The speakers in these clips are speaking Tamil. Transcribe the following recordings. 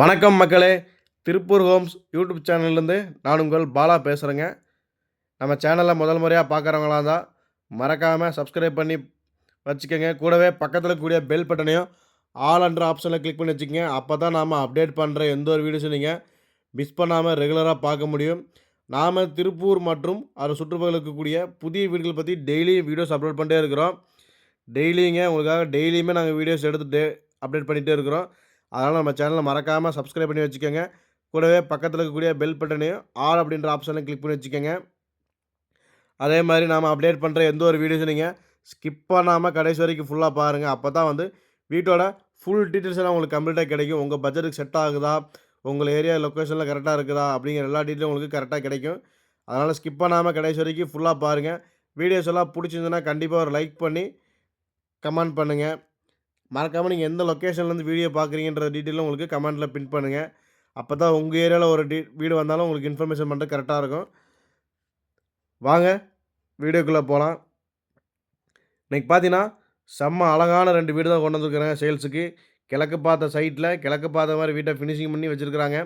வணக்கம் மக்களே. திருப்பூர் ஹோம்ஸ் யூடியூப் சேனல்லேருந்து நான் உங்கள் பாலா பேசுகிறேங்க நம்ம சேனலை முதல் முறையாக பார்க்குறவங்களா தான் மறக்காமல் சப்ஸ்கிரைப் பண்ணி வச்சுக்கோங்க. கூடவே பக்கத்தில் கூடிய பெல் பட்டனையும் ஆல் அண்டர் ஆப்ஷனில் கிளிக் பண்ணி வச்சுக்கோங்க. அப்போ தான் நாம் அப்டேட் பண்ணுற எந்த ஒரு வீடியோஸும் நீங்கள் மிஸ் பண்ணாமல் ரெகுலராக பார்க்க முடியும். நாம் திருப்பூர் மற்றும் அது சுற்றுப்பகுதியில் இருக்கக்கூடிய புதிய வீடுகள் பற்றி டெய்லியும் வீடியோஸ் அப்லோட் பண்ணிட்டே இருக்கிறோம். டெய்லிங்க உங்களுக்காக டெய்லியுமே நாங்கள் வீடியோஸ் எடுத்துகிட்டு அப்டேட் பண்ணிகிட்டே இருக்கிறோம். அதனால் நம்ம சேனலை மறக்காமல் சப்ஸ்கிரைப் பண்ணி வச்சுக்கோங்க. கூடவே பக்கத்தில் இருக்கக்கூடிய பெல் பட்டனையும் ஆல் அப்படின்ற ஆப்ஷனையும் கிளிக் பண்ணி வச்சுக்கோங்க. அதே மாதிரி நாம் அப்டேட் பண்ணுற எந்த ஒரு வீடியோஸும் நீங்கள் ஸ்கிப் பண்ணாமல் கடைசி வரைக்கும் ஃபுல்லாக பாருங்கள் அப்போ தான் வந்து வீட்டோட ஃபுல் டீட்டெயில்ஸ் எல்லாம் உங்களுக்கு கம்ப்ளீட்டாக கிடைக்கும். உங்கள் பட்ஜெட்டுக்கு செட் ஆகுதா? உங்கள் ஏரியா லொக்கேஷனில் கரெக்டாக இருக்குதா? அப்படிங்கிற எல்லா டீட்டெயிலும் உங்களுக்கு கரெக்டாக கிடைக்கும். அதனால் ஸ்கிப் பண்ணாமல் கடைசி வரைக்கும் ஃபுல்லாக பாருங்கள் வீடியோஸ் எல்லாம் பிடிச்சிருந்துன்னா கண்டிப்பாக ஒரு லைக் பண்ணி கமெண்ட் பண்ணுங்கள் மறக்காமல் நீங்கள் எந்த லொக்கேஷன்லேருந்து வீடியோ பார்க்குறீங்கன்ற டீட்டெயிலும் உங்களுக்கு கமெண்ட்டில் பின் பண்ணுங்கள் அப்போ தான் உங்கள் ஏரியாவில் ஒரு டீ வீடு வந்தாலும் உங்களுக்கு இன்ஃபர்மேஷன் பண்ணுறது கரெக்டாக இருக்கும். வாங்க வீடியோக்குள்ளே போகலாம் இன்றைக்கி பார்த்தீங்கன்னா செம்ம அழகான ரெண்டு வீடு தான் கொண்டு வந்துருக்குறேன் சேல்ஸுக்கு. கிழக்கு பார்த்த சைட்டில் கிழக்கு பார்த்த மாதிரி வீட்டை ஃபினிஷிங் பண்ணி வச்சுருக்குறாங்க.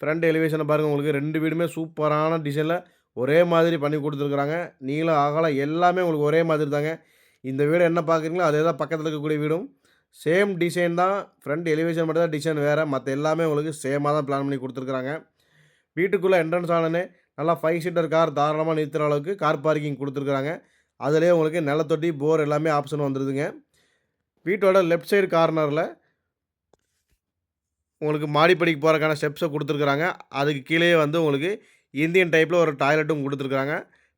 ஃப்ரண்ட் எலிவேஷனை பாருங்கள் உங்களுக்கு ரெண்டு வீடுமே சூப்பரான டிசைனில் ஒரே மாதிரி பண்ணி கொடுத்துருக்குறாங்க. நீளம் அகலம் எல்லாமே உங்களுக்கு ஒரே மாதிரி தாங்க. இந்த வீடு என்ன பார்க்குறீங்களோ அதே தான் பக்கத்தில் இருக்கக்கூடிய வீடும். சேம் டிசைன் தான். ஃப்ரண்ட் எலிவேஷன் மட்டும் தான் டிசைன் வேறு. மற்ற எல்லாமே உங்களுக்கு சேமாக தான் பிளான் பண்ணி கொடுத்துருக்குறாங்க. வீட்டுக்குள்ளே என்ட்ரன்ஸ் ஆனனே நல்லா ஃபைவ் சீட்டர் கார் தாராளமாக நிறுத்துகிற அளவுக்கு கார் பார்க்கிங் கொடுத்துருக்குறாங்க. அதிலே உங்களுக்கு நிலத்தொட்டி போர் எல்லாமே ஆப்ஷன் வந்துடுதுங்க வீட்டோட லெஃப்ட் சைடு கார்னரில் உங்களுக்கு மாடிப்படிக்கு போகிறக்கான ஸ்டெப்ஸை கொடுத்துருக்குறாங்க. அதுக்கு கீழே வந்து உங்களுக்கு இந்தியன் டைப்பில் ஒரு டாய்லெட்டும் கொடுத்துருக்குறாங்க.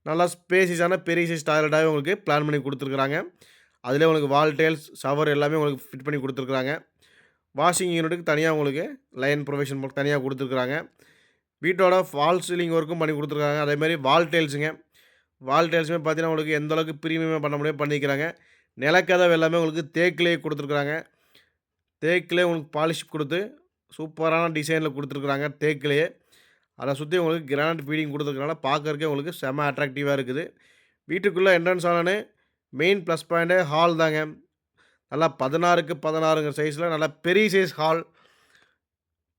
நல்லா ஸ்பேசிஸான பெரிய சைஸ் டாய்லெட்டாகவே உங்களுக்கு பிளான் பண்ணி கொடுத்துருக்குறாங்க. அதிலே உங்களுக்கு வால் டைல்ஸ் ஷவர் எல்லாமே உங்களுக்கு ஃபிட் பண்ணி கொடுத்துருக்குறாங்க. வாஷிங் யூனிட்டுக்கு தனியாக உங்களுக்கு லைன் ப்ரொவிஷன் தனியாக கொடுத்துருக்குறாங்க. வீட்டோட ஃபால் சீலிங் ஒர்க்கும் பண்ணி கொடுத்துருக்காங்க. அதேமாதிரி வால் டைல்ஸுங்க வால் டைல்ஸுமே பார்த்தீங்கன்னா உங்களுக்கு எந்த அளவுக்கு ப்ரீமியமாக பண்ண முடியும் பண்ணிக்கிறாங்க. நிலக்கதவு எல்லாமே உங்களுக்கு தேக்கிலே கொடுத்துருக்குறாங்க. தேக்கிலே உங்களுக்கு பாலிஷ் கொடுத்து சூப்பரான டிசைனில் கொடுத்துருக்குறாங்க தேக்கிலேயே. அதை சுற்றி உங்களுக்கு கிரானைட் ஃபீடிங் கொடுத்துருக்கனால பார்க்கறக்கே உங்களுக்கு செம அட்ராக்டிவாக இருக்குது. வீட்டுக்குள்ளே என்ட்ரன்ஸ் ஆனானே மெயின் ப்ளஸ் பாயிண்ட்டே ஹால் தாங்க. நல்லா பதினாறுக்கு பதினாறுங்கிற சைஸில் நல்லா பெரிய சைஸ் ஹால்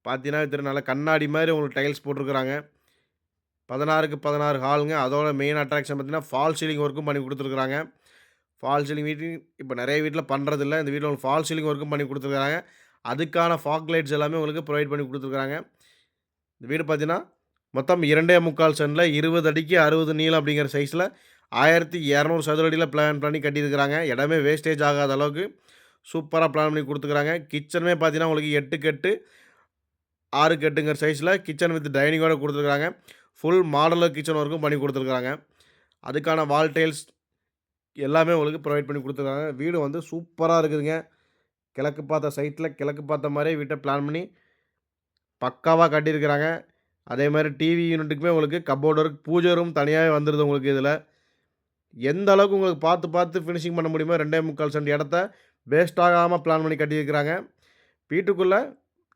பார்த்தீங்கன்னா திரு நல்லா கண்ணாடி மாதிரி உங்களுக்கு டைல்ஸ் போட்டிருக்குறாங்க. பதினாறுக்கு பதினாறு ஹாலுங்க அதோட மெயின் அட்ராக்ஷன் பார்த்தீங்கன்னா ஃபால் சீலிங் ஒர்க்கும் பண்ணி கொடுத்துருக்குறாங்க. ஃபால் சீலிங் வீட்டிங் இப்போ நிறைய வீட்டில் பண்ணுறதில்ல இந்த வீட்டில் உங்களுக்கு ஃபால் சீலிங் ஒர்க்கும் பண்ணி கொடுத்துருக்காங்க அதுக்கான ஃபாக் லைட்ஸ் எல்லாமே உங்களுக்கு ப்ரொவைட் பண்ணி கொடுத்துருக்குறாங்க. இந்த வீடு பார்த்தீங்கன்னா மொத்தம் இரண்டே முக்கால் சென்டில் இருபது அடிக்கு அறுபது நீளம் அப்படிங்கிற சைஸில் ஆயிரத்தி இரநூறு சதுர அடியில் பிளான் பண்ணி கட்டியிருக்கிறாங்க. இடமே வேஸ்டேஜ் ஆகாத அளவுக்கு சூப்பராக பிளான் பண்ணி கொடுத்துக்கிறாங்க கிச்சனுமே பார்த்தீங்கன்னா உங்களுக்கு எட்டுக்கு எட்டு ஆறு கெட்டுங்கிற சைஸில் கிச்சன் வித் டைனிங்கோட கொடுத்துருக்குறாங்க ஃபுல் மாடலர் கிச்சன் ஒர்க்கும் பண்ணி கொடுத்துருக்குறாங்க அதுக்கான வால் டைல்ஸ் எல்லாமே உங்களுக்கு ப்ரொவைட் பண்ணி கொடுத்துருக்காங்க. வீடு வந்து சூப்பராக இருக்குதுங்க. கிழக்கு பார்த்த சைட்டில் கிழக்கு பார்த்த மாதிரியே வீட்டை பிளான் பண்ணி பக்காவாக கட்டியிருக்கிறாங்க. அதே மாதிரி டிவி யூனிட்டுக்குமே உங்களுக்கு கப்போர்டு ஒர்க் பூஜை ரூம் தனியாகவே வந்துடுது உங்களுக்கு இதில். எந்த அளவுக்கு உங்களுக்கு பார்த்து பார்த்து ஃபினிஷிங் பண்ண முடியுமோ ரெண்டே முக்கால் சென்ட் இடத்த வேஸ்ட் ஆகாமல் பிளான் பண்ணி கட்டியிருக்கிறாங்க. வீட்டுக்குள்ளே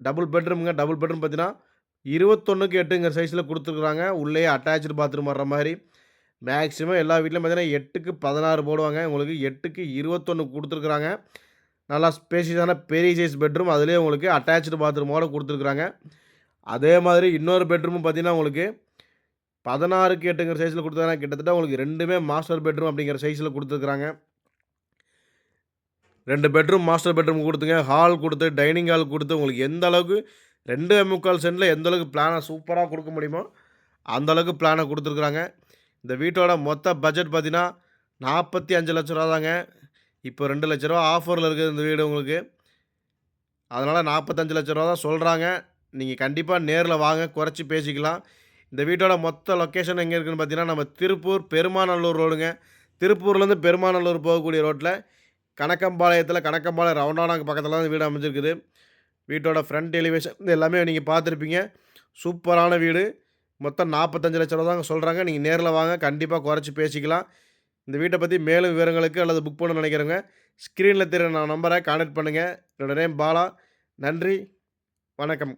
டபுள் பெட்ரூமுங்க டபுள் பெட்ரூம் பார்த்தீங்கன்னா இருபத்தொன்றுக்கு எட்டுங்கிற சைஸில் கொடுத்துருக்குறாங்க. உள்ளே அட்டாச்சு பாத்ரூம் வர்ற மாதிரி. மேக்ஸிமம் எல்லா வீட்லையும் பார்த்தீங்கன்னா எட்டுக்கு பதினாறு போடுவாங்க. உங்களுக்கு எட்டுக்கு இருபத்தொன்று கொடுத்துருக்குறாங்க. நல்லா ஸ்பேஷியஸான பெரிய சைஸ் பெட்ரூம் அதுலேயே உங்களுக்கு அட்டாச்சு பாத்ரூமோடு கொடுத்துருக்குறாங்க. அதே மாதிரி இன்னொரு பெட்ரூமும் பார்த்தீங்கன்னா உங்களுக்கு பதினாறுக்கு எட்டுங்கிற சைஸில் கொடுத்தாங்கன்னா கிட்டத்தட்ட உங்களுக்கு ரெண்டுமே மாஸ்டர் பெட்ரூம் அப்படிங்கிற சைஸில் கொடுத்துருக்குறாங்க. ரெண்டு பெட்ரூம் மாஸ்டர் பெட்ரூம் கொடுத்துங்க. ஹால் கொடுத்து டைனிங் ஹால் கொடுத்து உங்களுக்கு எந்த அளவுக்கு ரெண்டு முக்கால் சென்டில் எந்த அளவுக்கு பிளானை சூப்பராக கொடுக்க முடியுமோ அந்த அளவுக்கு பிளானை கொடுத்துருக்குறாங்க. இந்த வீட்டோட மொத்த பட்ஜெட் பார்த்தீங்கன்னா நாற்பத்தி அஞ்சு லட்ச ரூபா தாங்க. இப்போ ரெண்டு லட்ச ரூபா ஆஃபரில் இருக்குது இந்த வீடு உங்களுக்கு. அதனால் நாற்பத்தஞ்சு லட்ச ரூபா தான் சொல்கிறாங்க நீங்கள் கண்டிப்பாக நேரில் வாங்க குறைச்சி பேசிக்கலாம். இந்த வீட்டோட மொத்த லொக்கேஷன் எங்கே இருக்குதுன்னு பார்த்தீங்கன்னா நம்ம திருப்பூர் பெருமாநல்லூர் ரோடுங்க. திருப்பூர்லேருந்து பெருமாநல்லூர் போகக்கூடிய ரோட்டில் கணக்கம்பாளையத்தில் கணக்கம்பாளையம் ரவுண்டானாக்கு பக்கத்தில் தான் வீடு அமைஞ்சிருக்குது. வீட்டோட ஃப்ரண்ட் எலிவேஷன் எல்லாமே நீங்கள் பார்த்துருப்பீங்க. சூப்பரான வீடு. மொத்தம் நாற்பத்தஞ்சு லட்ச ரூபா தாங்க சொல்கிறாங்க நீங்கள் நேரில் வாங்க கண்டிப்பாக குறைச்சி பேசிக்கலாம். இந்த வீட்டை பற்றி மேலும் விவரங்களுக்கு அல்லது புக் பண்ண நினைக்கிறேங்க ஸ்க்ரீனில் தெரிய நான் நம்பரை கான்டாக்ட் பண்ணுங்கள் என்னோட நேம் பாலா. நன்றி. வணக்கம்.